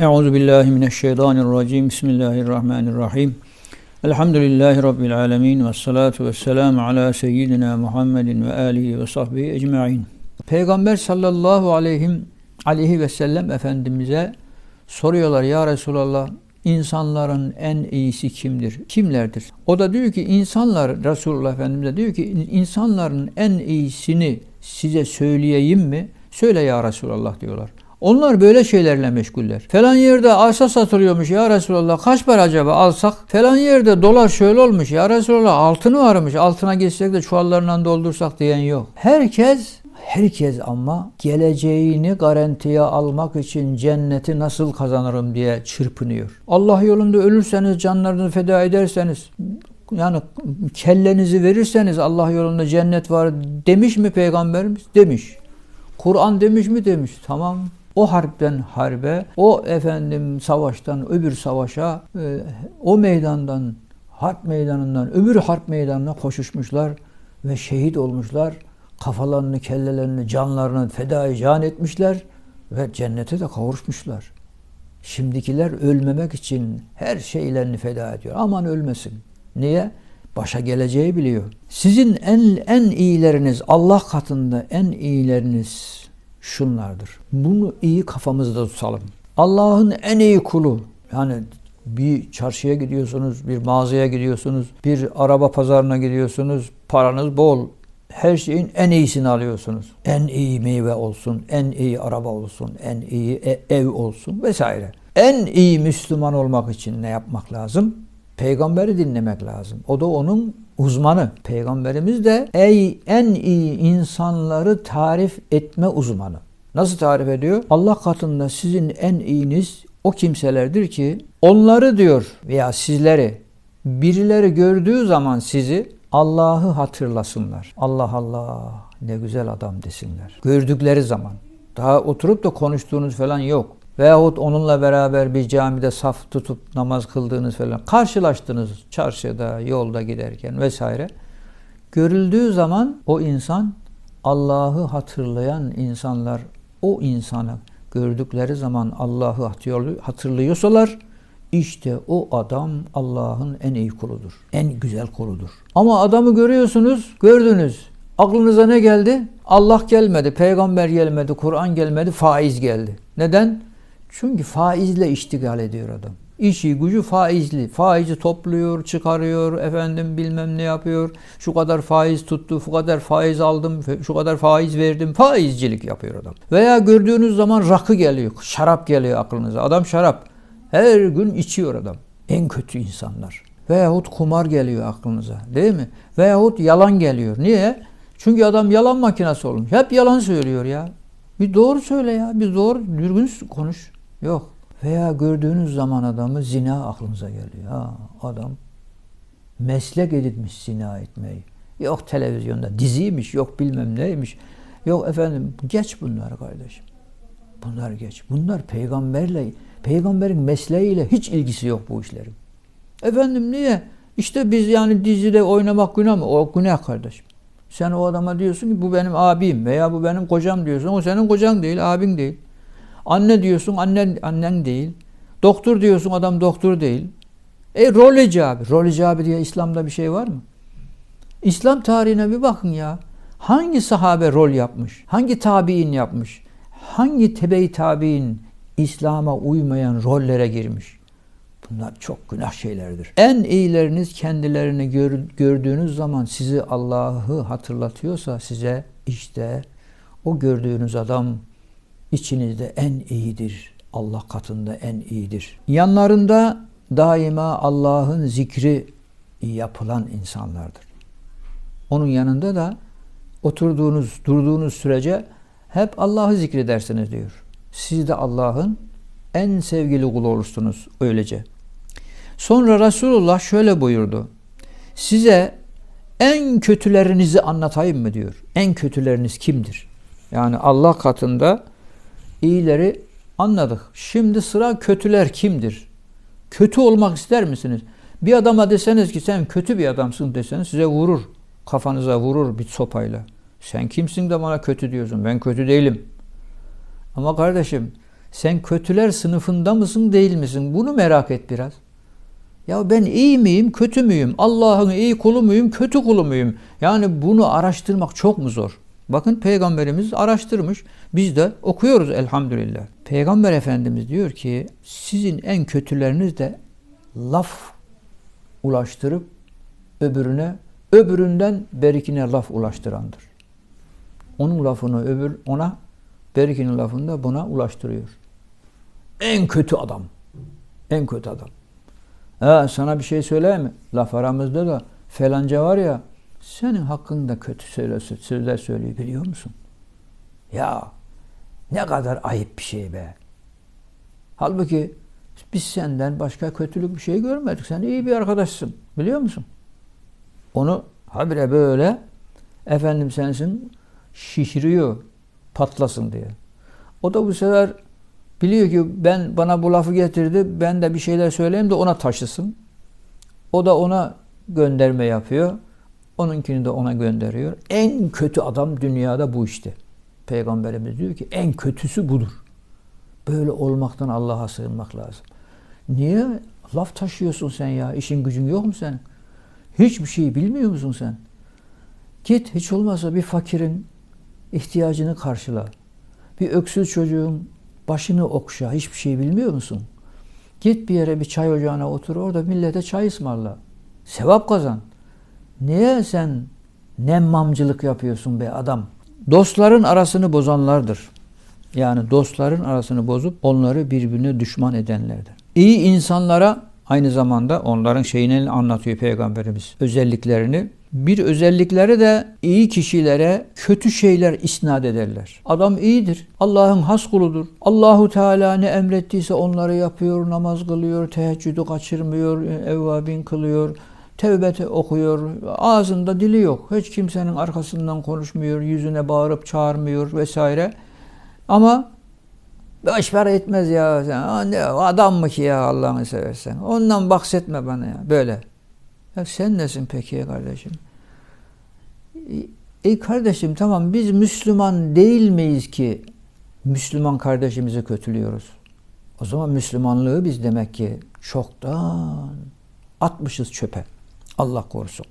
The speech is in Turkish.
Euzu billahi mineşşeytanirracim. Bismillahirrahmanirrahim. Elhamdülillahi rabbil alamin ve salatu vesselamü ala seyyidina Muhammedin ve alihi ve sahbihi ecmaîn. Peygamber sallallahu aleyhi aleyhi ve sellem efendimize soruyorlar ya Resulallah insanların en iyisi kimdir? Kimlerdir? O da diyor ki insanlar Resulullah Efendimiz diyor ki insanların en iyisini size söyleyeyim mi? Söyle ya Resulallah diyorlar. Onlar böyle şeylerle meşguller. Falan yerde arsa satılıyormuş ya Resulallah. Kaç para acaba alsak? Falan yerde dolar şöyle olmuş ya Resulallah. Altını varmış. Altına geçsek de çuvallarından doldursak diyen yok. Herkes herkes ama geleceğini garantiye almak için cenneti nasıl kazanırım diye çırpınıyor. Allah yolunda ölürseniz, canlarını feda ederseniz, yani kellenizi verirseniz Allah yolunda cennet var demiş mi peygamberimiz? Demiş. Kur'an demiş mi? Demiş. Tamam. O harpten harbe, o efendim savaştan öbür savaşa, e, o meydandan, harp meydanından öbür harp meydanına koşuşmuşlar ve şehit olmuşlar. Kafalarını, kellelerini, canlarını fedai can etmişler ve cennete de kavuşmuşlar. Şimdikiler ölmemek için her şeylerini feda ediyor. Aman ölmesin. Niye? Başa geleceği biliyor. Sizin en en iyileriniz Allah katında en iyileriniz şunlardır. Bunu iyi kafamızda tutalım. Allah'ın en iyi kulu yani bir çarşıya gidiyorsunuz, bir mağazaya gidiyorsunuz, bir araba pazarına gidiyorsunuz, paranız bol. Her şeyin en iyisini alıyorsunuz. En iyi meyve olsun, en iyi araba olsun, en iyi e, ev olsun vesaire. En iyi Müslüman olmak için ne yapmak lazım? Peygamberi dinlemek lazım. O da onun uzmanı. Peygamberimiz de ey en iyi insanları tarif etme uzmanı. Nasıl tarif ediyor? Allah katında sizin en iyiniz o kimselerdir ki onları diyor veya sizleri birileri gördüğü zaman sizi Allah'ı hatırlasınlar. Allah Allah ne güzel adam desinler. Gördükleri zaman. Daha oturup da konuştuğunuz falan yok. Veyahut onunla beraber bir camide saf tutup namaz kıldığınız falan karşılaştınız çarşıda, yolda giderken vesaire. Görüldüğü zaman o insan Allah'ı hatırlayan insanlar o insanı gördükleri zaman Allah'ı hatırlıyorsalar işte o adam Allah'ın en iyi kuludur. En güzel kuludur. Ama adamı görüyorsunuz, gördünüz. Aklınıza ne geldi? Allah gelmedi, peygamber gelmedi, Kur'an gelmedi, faiz geldi. Neden? Çünkü faizle iştigal ediyor adam. İşi gücü faizli. Faizi topluyor, çıkarıyor, efendim bilmem ne yapıyor. Şu kadar faiz tuttu, şu kadar faiz aldım, şu kadar faiz verdim. Faizcilik yapıyor adam. Veya gördüğünüz zaman rakı geliyor, şarap geliyor aklınıza. Adam şarap. Her gün içiyor adam. En kötü insanlar. Veyahut kumar geliyor aklınıza. Değil mi? Veyahut yalan geliyor. Niye? Çünkü adam yalan makinesi olmuş. Hep yalan söylüyor ya. Bir doğru söyle ya. Bir doğru, düzgün konuş. Yok. Veya gördüğünüz zaman adamı zina aklınıza geliyor. Ha, adam meslek edinmiş zina etmeyi. Yok televizyonda diziymiş, yok bilmem neymiş. Yok efendim geç bunlar kardeşim. Bunlar geç. Bunlar peygamberle, peygamberin mesleğiyle hiç ilgisi yok bu işlerin. Efendim niye? İşte biz yani dizide oynamak günah mı? O günah kardeşim. Sen o adama diyorsun ki bu benim abim veya bu benim kocam diyorsun. O senin kocan değil, abin değil. Anne diyorsun annen annen değil. Doktor diyorsun adam doktor değil. E rol icabı. Rol icabı diye İslam'da bir şey var mı? İslam tarihine bir bakın ya. Hangi sahabe rol yapmış? Hangi tabi'in yapmış? Hangi tebe-i tabi'in İslam'a uymayan rollere girmiş? Bunlar çok günah şeylerdir. En iyileriniz kendilerini gör, gördüğünüz zaman sizi Allah'ı hatırlatıyorsa size işte o gördüğünüz adam içinizde en iyidir. Allah katında en iyidir. Yanlarında daima Allah'ın zikri yapılan insanlardır. Onun yanında da oturduğunuz, durduğunuz sürece hep Allah'ı zikredersiniz diyor. Siz de Allah'ın en sevgili kulu olursunuz öylece. Sonra Resulullah şöyle buyurdu. Size en kötülerinizi anlatayım mı diyor. En kötüleriniz kimdir? Yani Allah katında iyileri anladık. Şimdi sıra kötüler kimdir? Kötü olmak ister misiniz? Bir adama deseniz ki sen kötü bir adamsın deseniz size vurur. Kafanıza vurur bir sopayla. Sen kimsin de bana kötü diyorsun? Ben kötü değilim. Ama kardeşim Sen kötüler sınıfında mısın değil misin? Bunu merak et biraz. Ya ben iyi miyim, kötü müyüm? Allah'ın iyi kulu muyum, kötü kulu muyum? Yani bunu araştırmak çok mu zor? Bakın Peygamberimiz araştırmış. Biz de okuyoruz elhamdülillah. Peygamber Efendimiz diyor ki sizin en kötüleriniz de laf ulaştırıp öbürüne, öbüründen berikine laf ulaştırandır. Onun lafını öbür ona, berikinin lafını da buna ulaştırıyor. En kötü adam. En kötü adam. Ha, sana bir şey söyleyeyim mi? Laf aramızda da felanca var ya senin hakkında kötü sözler söylüyor biliyor musun? Ya ne kadar ayıp bir şey be. Halbuki biz senden başka kötülük bir şey görmedik. Sen iyi bir arkadaşsın. Biliyor musun? Onu habire böyle efendim sensin şişiriyor patlasın diye. O da bu sefer biliyor ki ben bana bu lafı getirdi. Ben de bir şeyler söyleyeyim de ona taşısın. O da ona gönderme yapıyor. Onunkini de ona gönderiyor. En kötü adam dünyada bu işte. Peygamberimiz diyor ki en kötüsü budur. Böyle olmaktan Allah'a sığınmak lazım. Niye? Laf taşıyorsun sen ya. İşin gücün yok mu sen? Hiçbir şey bilmiyor musun sen? Git hiç olmazsa bir fakirin ihtiyacını karşıla. Bir öksüz çocuğun başını okşa. Hiçbir şey bilmiyor musun? Git bir yere bir çay ocağına otur. Orada millete çay ısmarla. Sevap kazan. Niye sen nemmamcılık yapıyorsun be adam? Dostların arasını bozanlardır. Yani dostların arasını bozup onları birbirine düşman edenlerdir. İyi insanlara aynı zamanda onların şeyini anlatıyor Peygamberimiz. Özelliklerini. Bir özellikleri de iyi kişilere kötü şeyler isnat ederler. Adam iyidir. Allah'ın has kuludur. Allahu Teala ne emrettiyse onları yapıyor, namaz kılıyor, teheccüdü kaçırmıyor, evvabin kılıyor, tevbete okuyor. Ağzında dili yok. Hiç kimsenin arkasından konuşmuyor, yüzüne bağırıp çağırmıyor vesaire. Ama beş para etmez ya. Sen, ne, adam mı ki ya Allah'ını seversen. Ondan bahsetme bana ya. Böyle. Ya sen nesin peki kardeşim? Ey kardeşim tamam biz Müslüman değil miyiz ki Müslüman kardeşimizi kötülüyoruz? O zaman Müslümanlığı biz demek ki çoktan atmışız çöpe. Allah korusun.